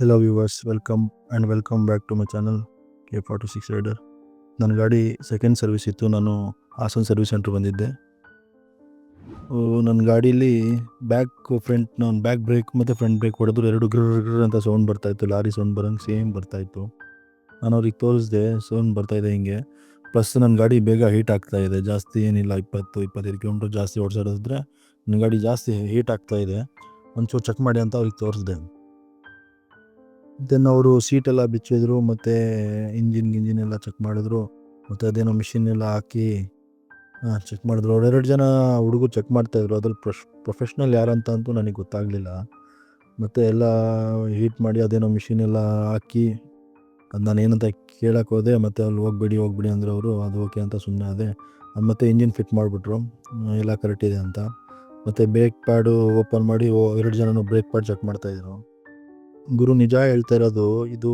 Hello viewers welcome and welcome back to my channel K forty six rider ನನ್ನ ಗಾಡಿ second service ಇತ್ತು, ನಾನು Haasan service centre ಬಂದಿದ್ದೆ. ನನ್ನ ಗಾಡೀಲಿ ಬ್ಯಾಕ್ ಫ್ರಂಟ್ ನಾನು ಬ್ಯಾಕ್ ಬ್ರೇಕ್ ಮತ್ತು ಫ್ರಂಟ್ ಬ್ರೇಕ್ ಹೊಡೆದ್ರು ಎರಡು ಗ್ರ ಅಂತ ಸೌಂಡ್ ಬರ್ತಾಯಿತ್ತು ಲಾರಿ ಸೌಂಡ್ ಬರೋಂಗೆ ಸೇಮ್ ಬರ್ತಾಯಿತ್ತು ನಾನು ಅವ್ರಿಗೆ ತೋರಿಸ್ದೆ ಸೌಂಡ್ ಬರ್ತಾಯಿದೆ ಹಿಂಗೆ. ಪ್ಲಸ್ ನನ್ನ ಗಾಡಿ ಬೇಗ ಹೀಟ್ ಆಗ್ತಾ ಇದೆ, ಜಾಸ್ತಿ ಏನಿಲ್ಲ, ಇಪ್ಪತ್ತು, ಇಪ್ಪತ್ತೈದು ಕಿಲೋಮೀಟ್ರ್ ಜಾಸ್ತಿ ಓಡಿಸೋದಿದ್ರೆ ನನ್ನ ಗಾಡಿ ಜಾಸ್ತಿ ಹೀಟ್ ಆಗ್ತಾ ಇದೆ. ಒಂಚೂರು ಚೆಕ್ ಮಾಡಿ ಅಂತ ಅವ್ರಿಗೆ ತೋರಿಸ್ದೆ. ದೆನ್ ಅವರು ಸೀಟೆಲ್ಲ ಬಿಚ್ಚಿದ್ರು, ಮತ್ತು ಇಂಜಿನ್ ಗಿಂಜಿನ್ ಎಲ್ಲ ಚೆಕ್ ಮಾಡಿದ್ರು, ಮತ್ತು ಅದೇನೋ ಮಿಷಿನ್ ಎಲ್ಲ ಹಾಕಿ ಚೆಕ್ ಮಾಡಿದ್ರು. ಅವ್ರು ಎರಡು ಜನ ಹುಡುಗರು ಚೆಕ್ ಮಾಡ್ತಾಯಿದ್ರು ಅದ್ರಲ್ಲಿ ಪ್ರೊಶ್ ಪ್ರೊಫೆಷ್ನಲ್ ಯಾರಂತ ಅಂತೂ ನನಗೆ ಗೊತ್ತಾಗಲಿಲ್ಲ. ಮತ್ತು ಎಲ್ಲ ಹೀಟ್ ಮಾಡಿ ಅದೇನೋ ಮಿಷಿನ್ ಎಲ್ಲ ಹಾಕಿ, ಅದು ನಾನು ಏನಂತ ಕೇಳಕ್ಕೆ ಹೋದೆ, ಮತ್ತು ಅಲ್ಲಿ ಹೋಗ್ಬೇಡಿ ಹೋಗ್ಬೇಡಿ ಅಂದ್ರೆ ಅವರು, ಅದು ಓಕೆ ಅಂತ ಸುಮ್ಮನೆ ಅದೇ ಮತ್ತೆ ಇಂಜಿನ್ ಫಿಟ್ ಮಾಡಿಬಿಟ್ರು. ಎಲ್ಲ ಕರೆಕ್ಟ್ ಇದೆ ಅಂತ. ಮತ್ತು ಬ್ರೇಕ್ ಪ್ಯಾಡು ಓಪನ್ ಮಾಡಿ ಎರಡು ಜನನು ಬ್ರೇಕ್ ಪ್ಯಾಡ್ ಚೆಕ್ ಮಾಡ್ತಾಯಿದ್ರು ಗುರು ನಿಜ ಹೇಳ್ತಾ ಇರೋದು, ಇದು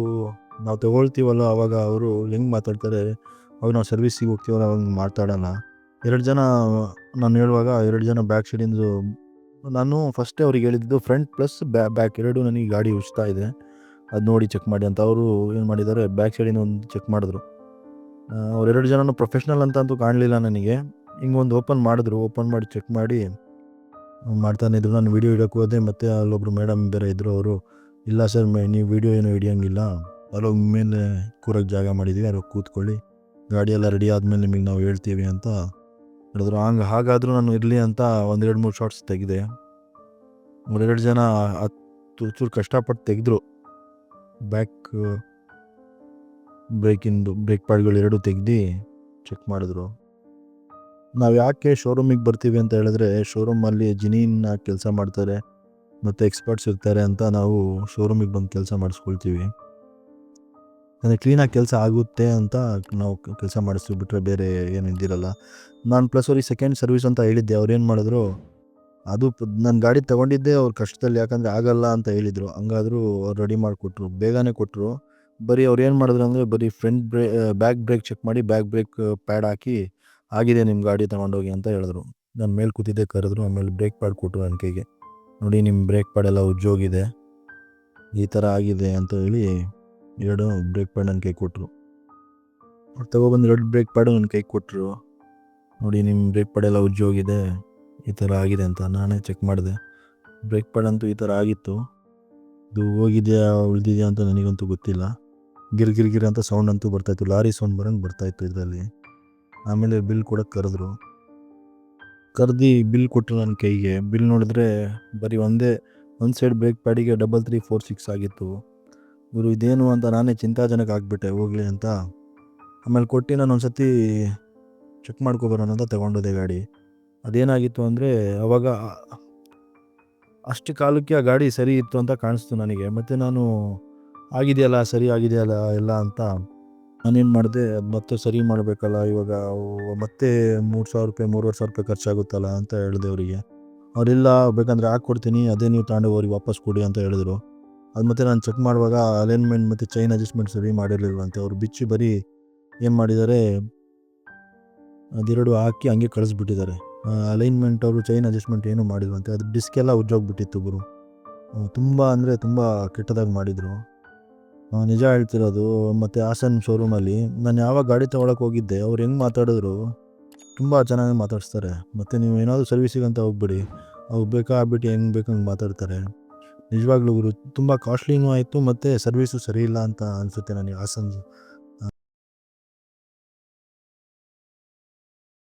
ನಾವು ತಗೊಳ್ತೀವಲ್ಲ, ಅವಾಗ ಅವರು ಹೆಂಗೆ ಮಾತಾಡ್ತಾರೆ, ಅವಾಗ ನಾವು ಸರ್ವಿಸಿಗೆ ಹೋಗ್ತೀವಲ್ಲ, ಅವಾಗ ಮಾತಾಡೋಲ್ಲ. ಎರಡು ಜನ, ನಾನು ಹೇಳುವಾಗ ಎರಡು ಜನ ಬ್ಯಾಕ್ ಸೈಡಿಂದು ನಾನು ಫಸ್ಟೇ ಅವ್ರಿಗೆ ಹೇಳಿದ್ದು ಫ್ರಂಟ್ ಪ್ಲಸ್ ಬ್ಯಾ ಬ್ಯಾಕ್ ಎರಡು ನನಗೆ ಗಾಡಿ ಉಚ್ತಾ ಇದೆ. ಅದು ನೋಡಿ ಚೆಕ್ ಮಾಡಿ ಅಂತ ಅವರು ಏನು ಮಾಡಿದ್ದಾರೆ ಬ್ಯಾಕ್ ಸೈಡಿಂದ ಒಂದು ಚೆಕ್ ಮಾಡಿದ್ರು. ಅವರೆರಡು ಜನನು ಪ್ರೊಫೆಷ್ನಲ್ ಅಂತ ಅಂತೂ ಕಾಣಲಿಲ್ಲ ನನಗೆ. ಹಿಂಗೆ ಒಂದು ಓಪನ್ ಮಾಡಿದ್ರು ಓಪನ್ ಮಾಡಿ ಚೆಕ್ ಮಾಡಿ, ಮಾಡ್ತಾನೆ ಇದ್ರು. ನಾನು ವೀಡಿಯೋ ಇಡೋಕೆ ಹೋದೆ, ಮತ್ತು ಅಲ್ಲೊಬ್ರು ಮೇಡಮ್ ಬೇರೆ ಇದ್ದರು ಅವರು ಇಲ್ಲ ಸರ್ ನೀವು ವೀಡಿಯೋ ಏನೂ ಹಿಡಿಯೋಂಗಿಲ್ಲ. ಅಲ್ಲೋಗಿ ಮೇಲೆ ಕೂರಕ್ಕೆ ಜಾಗ ಮಾಡಿದ್ದೀವಿ ಅಲ್ಲೋಗಿ ಕೂತ್ಕೊಳ್ಳಿ. ಗಾಡಿ ಎಲ್ಲ ರೆಡಿ ಆದಮೇಲೆ ನಿಮಗೆ ನಾವು ಹೇಳ್ತೀವಿ ಅಂತ ಹೇಳಿದ್ರು. ಹಂಗೆ, ಹಾಗಾದರೂ ನಾನು ಇರಲಿ ಅಂತ ಒಂದೆರಡು ಮೂರು ಶಾರ್ಟ್ಸ್ ತೆಗೆದೆ. ಒಂದೆರಡು ಜನ ಹತ್ತು ಚೂರು ಕಷ್ಟಪಟ್ಟು ತೆಗೆದ್ರು. ಬ್ಯಾಕ್ ಬ್ರೇಕಿಂದು ಬ್ರೇಕ್ ಪ್ಯಾಡ್ಗಳು ಎರಡು ತೆಗ್ದು ಚೆಕ್ ಮಾಡಿದ್ರು. ನಾವು ಯಾಕೆ ಶೋರೂಮಿಗೆ ಬರ್ತೀವಿ ಅಂತ ಹೇಳಿದ್ರೆ ಶೋರೂಮಲ್ಲಿ ಜಿನಿನ ಕೆಲಸ ಮಾಡ್ತಾರೆ. ಮತ್ತು ಎಕ್ಸ್ಪರ್ಟ್ಸ್ ಇರ್ತಾರೆ ಅಂತ ನಾವು ಶೋರೂಮಿಗೆ ಬಂದು ಕೆಲಸ ಮಾಡಿಸ್ಕೊಳ್ತೀವಿ. ಅಂದರೆ ಕ್ಲೀನಾಗಿ ಕೆಲಸ ಆಗುತ್ತೆ ಅಂತ ನಾವು ಕೆಲಸ ಮಾಡಿಸ್ತೀವಿ ಬೇರೆ ಏನು ಇದ್ದಿರಲ್ಲ ನಾನು ಪ್ಲಸ್ ಅವ್ರಿಗೆ ಸೆಕೆಂಡ್ ಸರ್ವಿಸ್ ಅಂತ ಹೇಳಿದ್ದೆ, ಅವ್ರು ಏನು ಮಾಡಿದ್ರು, ಅದು ನನ್ನ ಗಾಡಿ ತೊಗೊಂಡಿದ್ದೆ, ಅವ್ರ ಕಷ್ಟದಲ್ಲಿ ಯಾಕಂದರೆ ಆಗಲ್ಲ ಅಂತ ಹೇಳಿದರು. ಹಂಗಾದರೂ ಅವ್ರು ರೆಡಿ ಮಾಡಿಕೊಟ್ರು, ಬೇಗನೆ ಕೊಟ್ಟರು ಬರೀ ಅವ್ರು ಏನು ಮಾಡಿದ್ರು ಅಂದರೆ ಬರೀ ಫ್ರಂಟ್ ಬ್ರೇ ಬ್ಯಾಕ್ ಬ್ರೇಕ್ ಚೆಕ್ ಮಾಡಿ ಬ್ಯಾಕ್ ಬ್ರೇಕ್ ಪ್ಯಾಡ್ ಹಾಕಿ, ಆಗಿದೆ ನಿಮ್ಮ ಗಾಡಿ ತೊಗೊಂಡೋಗಿ ಅಂತ ಹೇಳಿದ್ರು. ನಾನು ಮೇಲೆ ಕೂತಿದ್ದೆ ಕರೆದ್ರು, ಆಮೇಲೆ ಬ್ರೇಕ್ ಪ್ಯಾಡ್ ಕೊಟ್ಟರು ನನ್ನ ಕೈಗೆ. ನೋಡಿ ನಿಮ್ಮ ಬ್ರೇಕ್ ಪ್ಯಾಡ್ ಎಲ್ಲ ಉಜ್ಜೋಗಿದೆ. ಈ ಥರ ಆಗಿದೆ ಅಂತ ಹೇಳಿ ಎರಡು ಬ್ರೇಕ್ ಪ್ಯಾಡ್ ನನ್ನ ಕೈ ಕೊಟ್ಟರು ಅವ್ರು ತಗೊಬಂದು ಎರಡು ಬ್ರೇಕ್ ಪ್ಯಾಡು ನನ್ನ ಕೈ ಕೊಟ್ಟರು ನೋಡಿ ನಿಮ್ಮ ಬ್ರೇಕ್ ಪ್ಯಾಡ್ ಎಲ್ಲ ಉಜ್ಜೋಗಿದೆ. ಈ ಥರ ಆಗಿದೆ ಅಂತ ನಾನೇ ಚೆಕ್ ಮಾಡಿದೆ. ಬ್ರೇಕ್ ಪ್ಯಾಡ್ ಅಂತೂ ಈ ಥರ ಆಗಿತ್ತು. ಇದು ಹೋಗಿದೆಯಾ, ಉಳಿದಿದೆಯಾ ಅಂತ ನನಗಂತೂ ಗೊತ್ತಿಲ್ಲ. ಗಿರ್ ಗಿರ್ ಗಿರ್ ಅಂತ ಸೌಂಡ್ ಅಂತೂ ಬರ್ತಾಯಿತ್ತು ಲಾರಿ ಸೌಂಡ್ ಬರೋಂಗೆ ಬರ್ತಾಯಿತ್ತು ಇದರಲ್ಲಿ. ಆಮೇಲೆ ಬಿಲ್ ಕೊಡೋಕೆ ಕರೆದ್ರು. ಕರೆದು ಬಿಲ್ ಕೊಟ್ಟರು ನನ್ನ ಕೈಗೆ. ಬಿಲ್ ನೋಡಿದ್ರೆ ಬರೀ ಒಂದೇ, ಒಂದು ಸೈಡ್ ಬ್ರೇಕ್ ಪ್ಯಾಡಿಗೆ ಡಬಲ್ ತ್ರೀ ಫೋರ್ ಸಿಕ್ಸ್ ಆಗಿತ್ತು. ಇವರು ಇದೇನು ಅಂತ ನಾನೇ ಚಿಂತಾಜನಕ ಆಗಿಬಿಟ್ಟೆ, ಹೋಗಲಿ ಅಂತ. ಆಮೇಲೆ ಕೊಟ್ಟು ನಾನು ಒಂದು ಸತಿ ಚೆಕ್ ಮಾಡ್ಕೊಬರೋಣ ಅಂತ ತಗೊಂಡೋದೆ ಗಾಡಿ. ಅದೇನಾಗಿತ್ತು ಅಂದರೆ ಅವಾಗ ಅಷ್ಟು ಕಾಲಕ್ಕೆ ಆ ಗಾಡಿ ಸರಿ ಇತ್ತು ಅಂತ ಕಾಣಿಸ್ತು ನನಗೆ. ಮತ್ತು ನಾನು, ಆಗಿದೆಯಲ್ಲ, ಸರಿ ಆಗಿದೆಯಲ್ಲ, ಎಲ್ಲ ಅಂತ. ನಾನೇನು ಮಾಡಿದೆ, ಮತ್ತೆ ಸರಿ ಮಾಡಬೇಕಲ್ಲ, ಇವಾಗ ಮತ್ತೆ ಮೂರು ಸಾವಿರ ರೂಪಾಯಿ, ಮೂರುವರೆ ಸಾವಿರ ರೂಪಾಯಿ ಖರ್ಚಾಗುತ್ತಲ್ಲ ಅಂತ ಹೇಳಿದೆ ಅವರಿಗೆ. ಅವರಿಲ್ಲ, ಬೇಕಂದರೆ ಹಾಕ್ಕೊಡ್ತೀನಿ ಅದೇ ನೀವು ತಗೊಂಡು ಅವ್ರಿಗೆ ವಾಪಸ್ ಕೊಡಿ ಅಂತ ಹೇಳಿದ್ರು. ಅದು ಮತ್ತೆ ನಾನು ಚೆಕ್ ಮಾಡುವಾಗ ಅಲೈನ್ಮೆಂಟ್ ಮತ್ತು ಚೈನ್ ಅಡ್ಜಸ್ಟ್ಮೆಂಟ್ ಸರಿ ಮಾಡಿರಲಿಲ್ವಂತೆ. ಅವ್ರು ಬಿಚ್ಚಿ ಬರೀ ಏನು ಮಾಡಿದ್ದಾರೆ, ಅದೆರಡು ಹಾಕಿ ಹಂಗೆ ಕಳಿಸ್ಬಿಟ್ಟಿದ್ದಾರೆ. ಅಲೈನ್ಮೆಂಟ್ ಅವರು ಚೈನ್ ಅಡ್ಜಸ್ಟ್ಮೆಂಟ್ ಏನು ಮಾಡಿದ್ರು ಅಂತ ಅದು ಡಿಸ್ಕೆಲ್ಲ ಉಜ್ಜೋಗ್ಬಿಟ್ಟಿತ್ತು ಗುರು. ತುಂಬ ಅಂದರೆ ತುಂಬ ಕೆಟ್ಟದಾಗಿ ಮಾಡಿದರು. ನಿಜ ಹೇಳ್ತಿರೋದು, ಮತ್ತು ಹಾಸನ್ ಶೋರೂಮಲ್ಲಿ ನಾನು ಯಾವಾಗ ಗಾಡಿ ತೊಗೊಳಕ್ಕೆ ಹೋಗಿದ್ದೆ, ಅವ್ರು ಹೆಂಗೆ ಮಾತಾಡಿದ್ರು? ತುಂಬ ಚೆನ್ನಾಗಿ ಮಾತಾಡಿಸ್ತಾರೆ. ಮತ್ತು ನೀವು ಏನಾದರೂ ಸರ್ವಿಸಿಗೆ ಅಂತ ಹೋಗ್ಬಿಡಿ. ಅವ್ರು ಬೇಕಾ ಆಗ್ಬಿಟ್ಟು ಹೆಂಗೆ ಬೇಕು ಹಂಗೆ ಮಾತಾಡ್ತಾರೆ. ನಿಜವಾಗ್ಲೂ ಗುರು, ತುಂಬ ಕಾಸ್ಟ್ಲಿನೂ ಆಯಿತು, ಮತ್ತು ಸರ್ವಿಸು ಸರಿ ಇಲ್ಲ ಅಂತ ಅನಿಸುತ್ತೆ ನನಗೆ ಹಾಸನ್